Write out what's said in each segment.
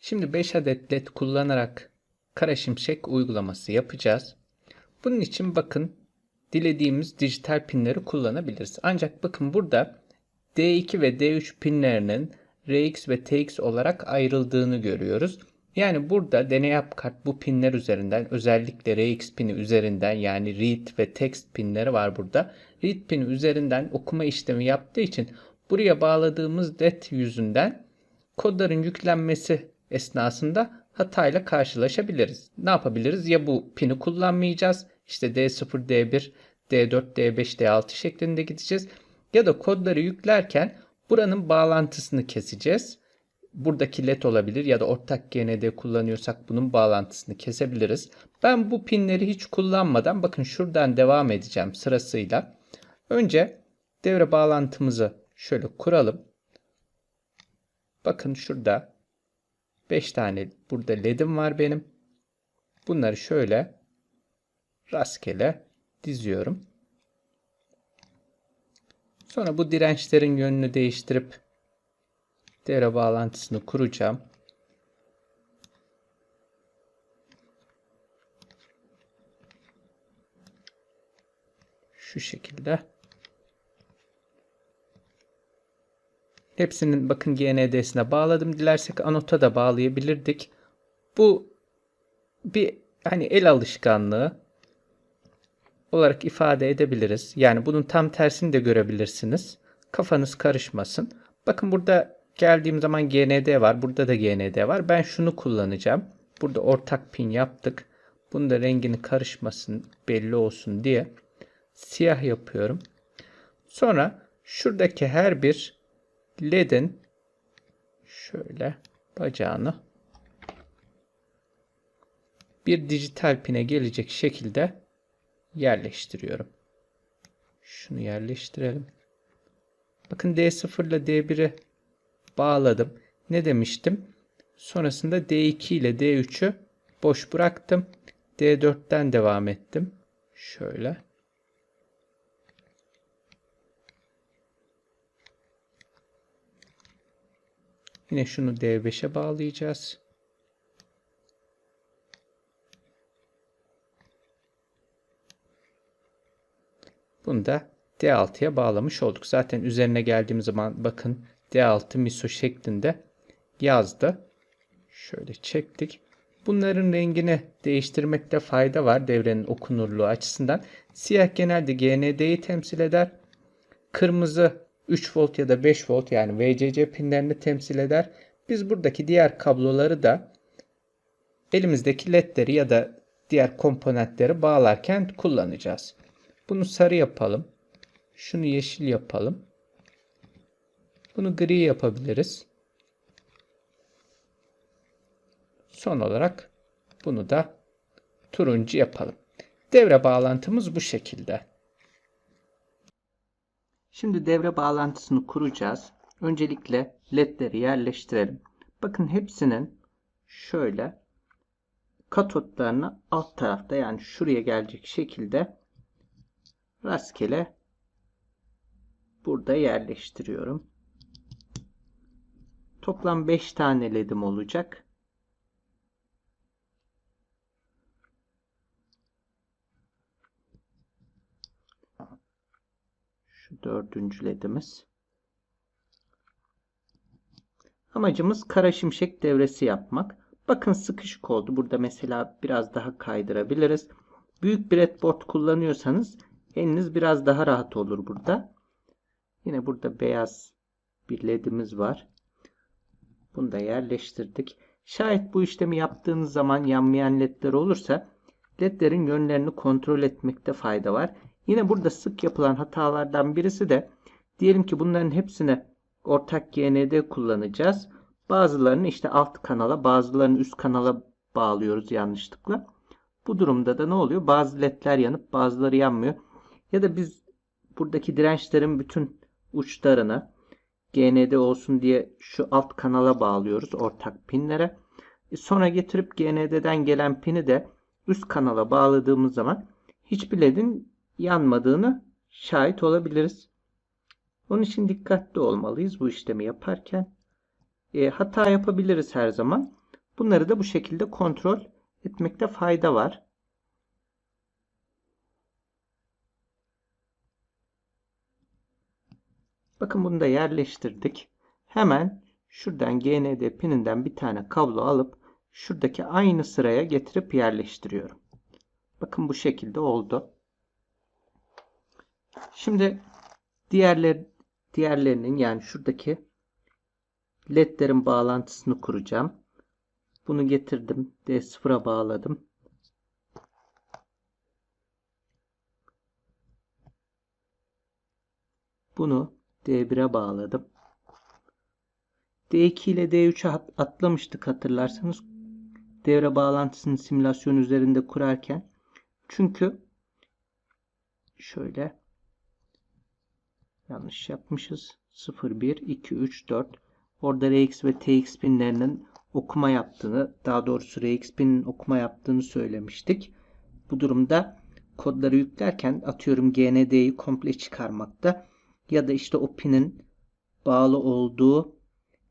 Şimdi 5 adet led kullanarak kara şimşek uygulaması yapacağız. Bunun için bakın dilediğimiz dijital pinleri kullanabiliriz. Ancak bakın burada D2 ve D3 pinlerinin RX ve TX olarak ayrıldığını görüyoruz. Yani burada deney kart bu pinler üzerinden özellikle RX pini üzerinden yani read ve text pinleri var burada. Read pini üzerinden okuma işlemi yaptığı için buraya bağladığımız led yüzünden kodların yüklenmesi esnasında hatayla karşılaşabiliriz. Ne yapabiliriz? Ya bu pini kullanmayacağız. İşte D0, D1, D4, D5, D6 şeklinde gideceğiz. Ya da kodları yüklerken buranın bağlantısını keseceğiz. Buradaki led olabilir ya da ortak GND kullanıyorsak bunun bağlantısını kesebiliriz. Ben bu pinleri hiç kullanmadan bakın şuradan devam edeceğim sırasıyla. Önce devre bağlantımızı şöyle kuralım. Bakın şurada 5 tane burada ledim var benim. Bunları şöyle rastgele diziyorum. Sonra bu dirençlerin yönünü değiştirip devre bağlantısını kuracağım. Şu şekilde. Hepsinin bakın GND'sine bağladım. Dilersek anota da bağlayabilirdik. Bu bir hani el alışkanlığı olarak ifade edebiliriz. Yani bunun tam tersini de görebilirsiniz. Kafanız karışmasın. Bakın burada geldiğim zaman GND var. Burada da GND var. Ben şunu kullanacağım. Burada ortak pin yaptık. Bunu da rengini karışmasın, belli olsun diye siyah yapıyorum. Sonra şuradaki her bir ledin şöyle bacağını bir dijital pine gelecek şekilde yerleştiriyorum. Şunu yerleştirelim. Bakın D0 ile D1'i bağladım. Ne demiştim? Sonrasında D2 ile D3'ü boş bıraktım. D4'ten devam ettim. Şöyle. Yine şunu D5'e bağlayacağız. Bunu da D6'ya bağlamış olduk. Zaten üzerine geldiğim zaman bakın D6 miso şeklinde yazdı. Şöyle çektik. Bunların rengini değiştirmekte fayda var devrenin okunurluğu açısından. Siyah genelde GND'yi temsil eder. Kırmızı 3 volt ya da 5 volt yani VCC pinlerini temsil eder. Biz buradaki diğer kabloları da elimizdeki ledleri ya da diğer komponentleri bağlarken kullanacağız. Bunu sarı yapalım. Şunu yeşil yapalım. Bunu gri yapabiliriz. Son olarak bunu da turuncu yapalım. Devre bağlantımız bu şekilde. Şimdi devre bağlantısını kuracağız. Öncelikle ledleri yerleştirelim. Bakın hepsinin şöyle katotlarını alt tarafta yani şuraya gelecek şekilde rastgele burada yerleştiriyorum. Toplam 5 tane ledim olacak. Şu dördüncü ledimiz. Amacımız kara şimşek devresi yapmak. Bakın sıkışık oldu. Burada mesela biraz daha kaydırabiliriz. Büyük bir breadboard kullanıyorsanız eliniz biraz daha rahat olur burada. Yine burada beyaz bir ledimiz var. Bunu da yerleştirdik. Şayet bu işlemi yaptığınız zaman yanmayan ledler olursa ledlerin yönlerini kontrol etmekte fayda var. Yine burada sık yapılan hatalardan birisi de diyelim ki bunların hepsine ortak GND kullanacağız. Bazılarını işte alt kanala bazılarını üst kanala bağlıyoruz yanlışlıkla. Bu durumda da ne oluyor? Bazı ledler yanıp bazıları yanmıyor. Ya da biz buradaki dirençlerin bütün uçlarını GND olsun diye şu alt kanala bağlıyoruz ortak pinlere. E sonra getirip GND'den gelen pini de üst kanala bağladığımız zaman hiçbir ledin yanmadığını şahit olabiliriz. Onun için dikkatli olmalıyız bu işlemi yaparken. E, hata yapabiliriz her zaman. Bunları da bu şekilde kontrol etmekte fayda var. Bakın bunu da yerleştirdik. Hemen şuradan GND pininden bir tane kablo alıp şuradaki aynı sıraya getirip yerleştiriyorum. Bakın bu şekilde oldu. Şimdi diğerler diğerlerinin yani şuradaki ledlerin bağlantısını kuracağım. Bunu getirdim. D0'a bağladım. Bunu D1'e bağladım. D2 ile D3'e atlamıştık hatırlarsanız. Devre bağlantısını simülasyon üzerinde kurarken. Çünkü şöyle yanlış yapmışız. 0, 1, 2, 3, 4 orada RX ve TX pinlerinin okuma yaptığını daha doğrusu RX pinin okuma yaptığını söylemiştik. Bu durumda kodları yüklerken atıyorum GND'yi komple çıkarmakta ya da işte o pinin bağlı olduğu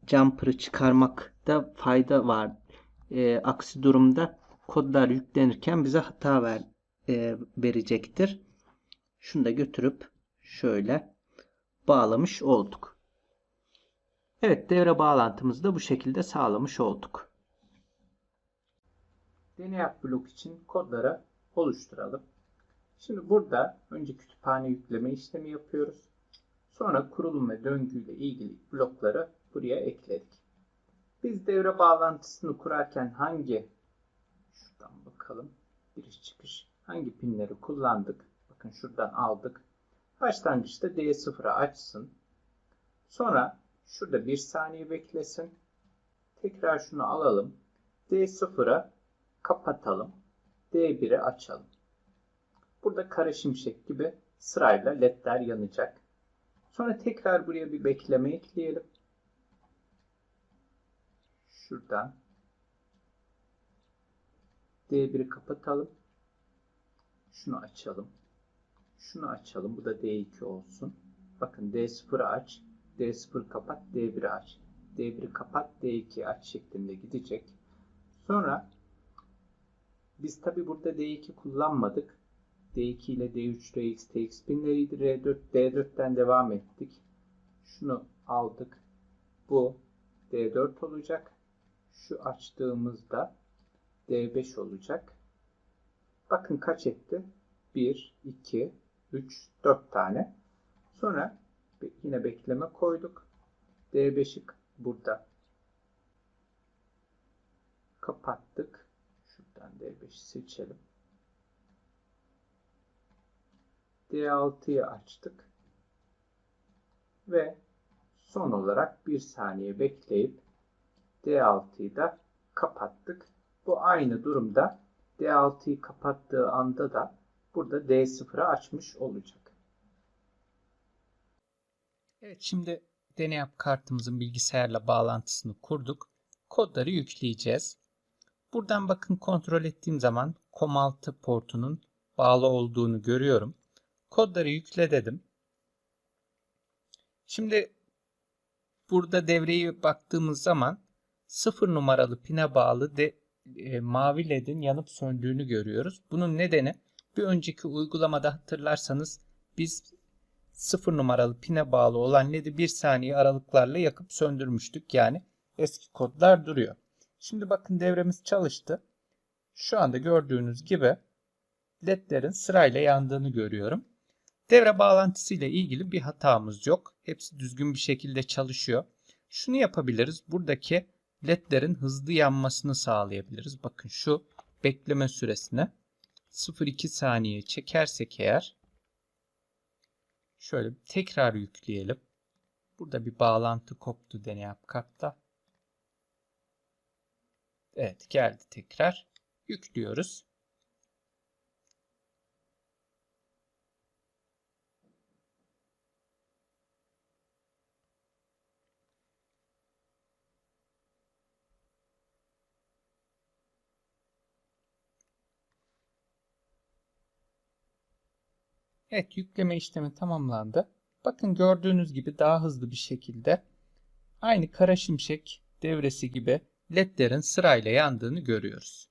jumper'ı çıkarmakta fayda var. E, aksi durumda kodlar yüklenirken bize hata ver, e, verecektir. Şunu da götürüp şöyle bağlamış olduk. Evet devre bağlantımızı da bu şekilde sağlamış olduk. Deney blok için kodları oluşturalım. Şimdi burada önce kütüphane yükleme işlemi yapıyoruz. Sonra kurulum ve döngüyle ilgili blokları buraya ekledik. Biz devre bağlantısını kurarken hangi şuradan bakalım giriş çıkış hangi pinleri kullandık? Bakın şuradan aldık. Başlangıçta D0'a açsın. Sonra şurada bir saniye beklesin. Tekrar şunu alalım. D0'a kapatalım. D1'e açalım. Burada kara şimşek gibi sırayla ledler yanacak. Sonra tekrar buraya bir bekleme ekleyelim. Şuradan D1'i kapatalım. Şunu açalım. Şunu açalım. Bu da D2 olsun. Bakın D0'ı aç. D0 kapat. D1'i aç. D1'i kapat. D2'yi aç şeklinde gidecek. Sonra biz tabi burada D2 kullanmadık. D2 ile D3 RX TX pinleriydi. R4 D4'ten devam ettik. Şunu aldık. Bu D4 olacak. Şu açtığımızda D5 olacak. Bakın kaç etti? 1, 2, 3, 4 tane. Sonra yine bekleme koyduk. D5'i burada kapattık. Şuradan D5'i seçelim. D6'yı açtık. Ve son olarak bir saniye bekleyip D6'yı da kapattık. Bu aynı durumda D6'yı kapattığı anda da burada D0'ı açmış olacak. Evet şimdi deney kartımızın bilgisayarla bağlantısını kurduk. Kodları yükleyeceğiz. Buradan bakın kontrol ettiğim zaman COM6 portunun bağlı olduğunu görüyorum. Kodları yükle dedim. Şimdi burada devreye baktığımız zaman 0 numaralı pine bağlı de, e, mavi ledin yanıp söndüğünü görüyoruz. Bunun nedeni bir önceki uygulamada hatırlarsanız biz 0 numaralı pine bağlı olan ledi 1 saniye aralıklarla yakıp söndürmüştük. Yani eski kodlar duruyor. Şimdi bakın devremiz çalıştı. Şu anda gördüğünüz gibi ledlerin sırayla yandığını görüyorum. Devre bağlantısı ile ilgili bir hatamız yok. Hepsi düzgün bir şekilde çalışıyor. Şunu yapabiliriz. Buradaki ledlerin hızlı yanmasını sağlayabiliriz. Bakın şu bekleme süresine 0,2 saniye çekersek eğer şöyle tekrar yükleyelim. Burada bir bağlantı koptu deney kartta. Evet geldi tekrar. Yüklüyoruz. Evet yükleme işlemi tamamlandı. Bakın gördüğünüz gibi daha hızlı bir şekilde aynı kara şimşek devresi gibi ledlerin sırayla yandığını görüyoruz.